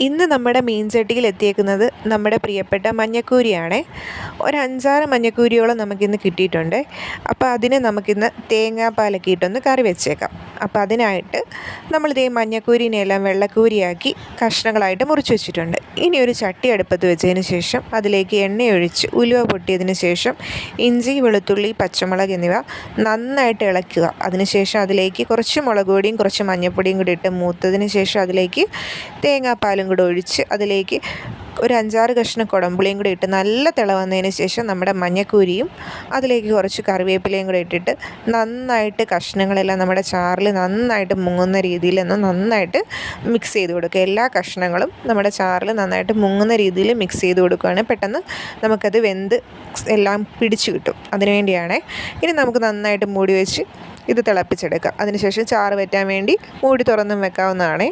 ഇന്ന് നമ്മുടെ മീൻചട്ടിയിൽ എത്തിയേക്കുന്നത് നമ്മുടെ പ്രിയപ്പെട്ട മഞ്ഞക്കൂരിയാണ്. ഒരു അഞ്ചാറ് മഞ്ഞക്കൂരിയോളം നമുക്കിന്ന് കിട്ടിയിട്ടുണ്ട്. അപ്പോൾ അതിനെ നമുക്കിന്ന് തേങ്ങാപ്പാലൊക്കെ ഇട്ടൊന്ന് കറി വെച്ചേക്കാം. അപ്പോൾ അതിനായിട്ട് നമ്മളിതേ മഞ്ഞക്കൂരിനെല്ലാം വെള്ളക്കൂരിയാക്കി കഷ്ണങ്ങളായിട്ട് മുറിച്ച് വെച്ചിട്ടുണ്ട്. ഇനി ഒരു ചട്ടി അടുപ്പത്ത് വെച്ചതിന് ശേഷം അതിലേക്ക് എണ്ണയൊഴിച്ച് ഉലുവ പൊട്ടിയതിന് ശേഷം ഇഞ്ചി വെളുത്തുള്ളി പച്ചമുളക് എന്നിവ നന്നായിട്ട് ഇളക്കുക. അതിനുശേഷം അതിലേക്ക് കുറച്ച് മുളക് പൊടിയും കുറച്ച് മഞ്ഞൾപ്പൊടിയും കൂടി ഇട്ട് മൂത്തതിന് ശേഷം അതിലേക്ക് തേങ്ങാപ്പാലും കൂടെ ഒഴിച്ച് അതിലേക്ക് ഒരു അഞ്ചാറ് കഷ്ണം കുടമ്പുളിയും കൂടി ഇട്ട് നല്ല തിള വന്നതിന് ശേഷം നമ്മുടെ മഞ്ഞക്കൂരിയും അതിലേക്ക് കുറച്ച് കറിവേപ്പിലയും കൂടി ഇട്ടിട്ട് നന്നായിട്ട് കഷ്ണങ്ങളെല്ലാം നമ്മുടെ ചാറിൽ നന്നായിട്ട് മുങ്ങുന്ന രീതിയിൽ ഒന്ന് നന്നായിട്ട് മിക്സ് ചെയ്ത് കൊടുക്കുക. എല്ലാ കഷ്ണങ്ങളും നമ്മുടെ ചാറിൽ നന്നായിട്ട് മുങ്ങുന്ന രീതിയിൽ മിക്സ് ചെയ്ത് കൊടുക്കുകയാണ്. പെട്ടെന്ന് നമുക്കത് വെന്ത് എല്ലാം പിടിച്ചു കിട്ടും. അതിനുവേണ്ടിയാണേ ഇനി നമുക്ക് നന്നായിട്ട് മൂടി വെച്ച് ഇത് തിളപ്പിച്ചെടുക്കാം അതിനുശേഷം ചാറ് വറ്റാൻ വേണ്ടി മൂടി തുറന്നും വെക്കാവുന്നതാണേ.